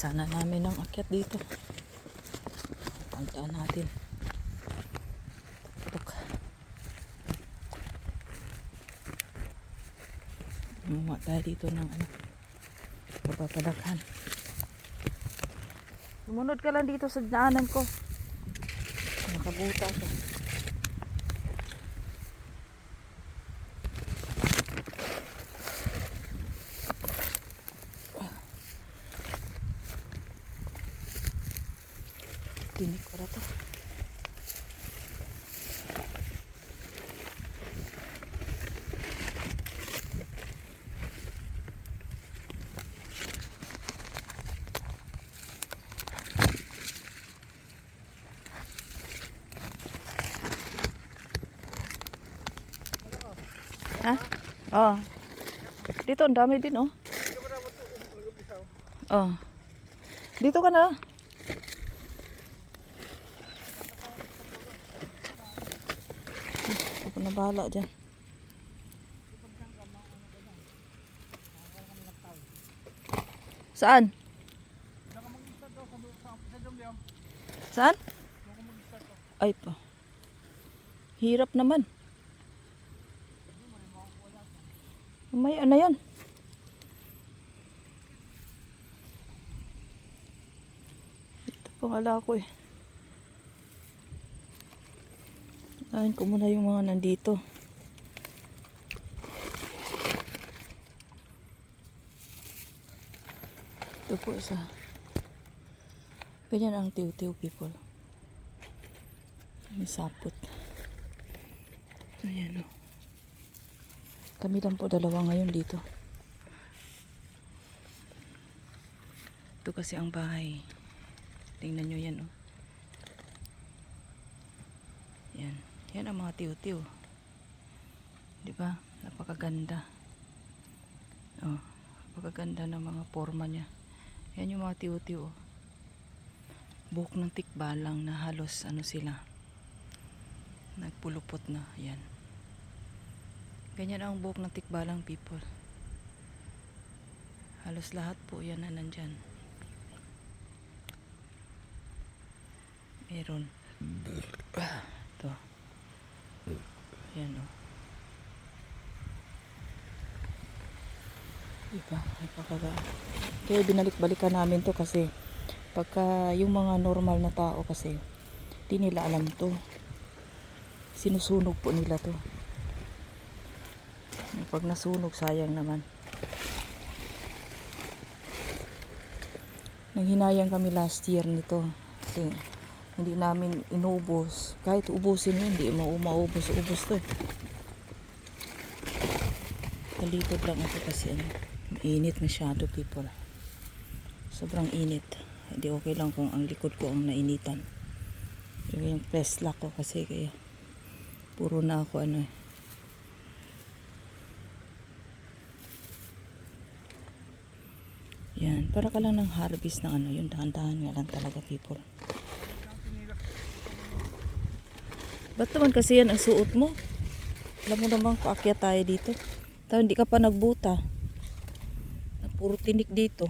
Umpisa na namin ang akyat dito. Puntaan natin. Tuk. Gumawa tayo dito ng ano. Papapadakhan. Sumunod ka lang dito sa daanan ko. Nakabuta ko. Tinik ko na to. Ha? Oh. Dito, ang dami din, oh. Oh. Dito ka na. Na bahala dyan. Saan? Saan? Ay pa. Hirap naman. May ano yan? Ito pang ala ko eh. Ayun ko muna yung mga nandito. Ito po isa. Ganyan ang tiw-tiw people. May sapot. Ayan o. Kami lang po dalawa ngayon dito. Ito kasi ang bahay. Tingnan nyo yan oh. Yan. Yan ang mga tiw-tiw. Di ba? Napakaganda. Oh, napakaganda ng mga forma niya. Yan yung mga tiw-tiw. Oh. Buhok ng tikbalang na halos ano sila. Nagpulupot na. Yan. Ganyan ang buhok ng tikbalang people. Halos lahat po yan na nandyan. Meron. Yan o. Diba? Napakaga. Kaya binalik-balikan namin to kasi pagka yung mga normal na tao kasi di nila alam to. Sinusunog po nila to. Pag nasunog, sayang naman. Nanghinayang kami last year nito. Kasi hindi namin inubos. Kahit ubusin yun, hindi mo maubos. Ubos to. Kalipod lang ako kasi ano, mainit masyado people. Sobrang init. Hindi okay lang kung ang likod ko ang nainitan. Yung yung press lock ko kasi kaya puro na ako ano eh. Yan, para ka lang ng harvest ng ano, yung dahan-dahan nga lang talaga people. Ba't naman kasi yan ang suot mo? Alam mo naman kaakyat tayo dito. Tayo hindi ka pa nagbuta. Na puro tinik dito.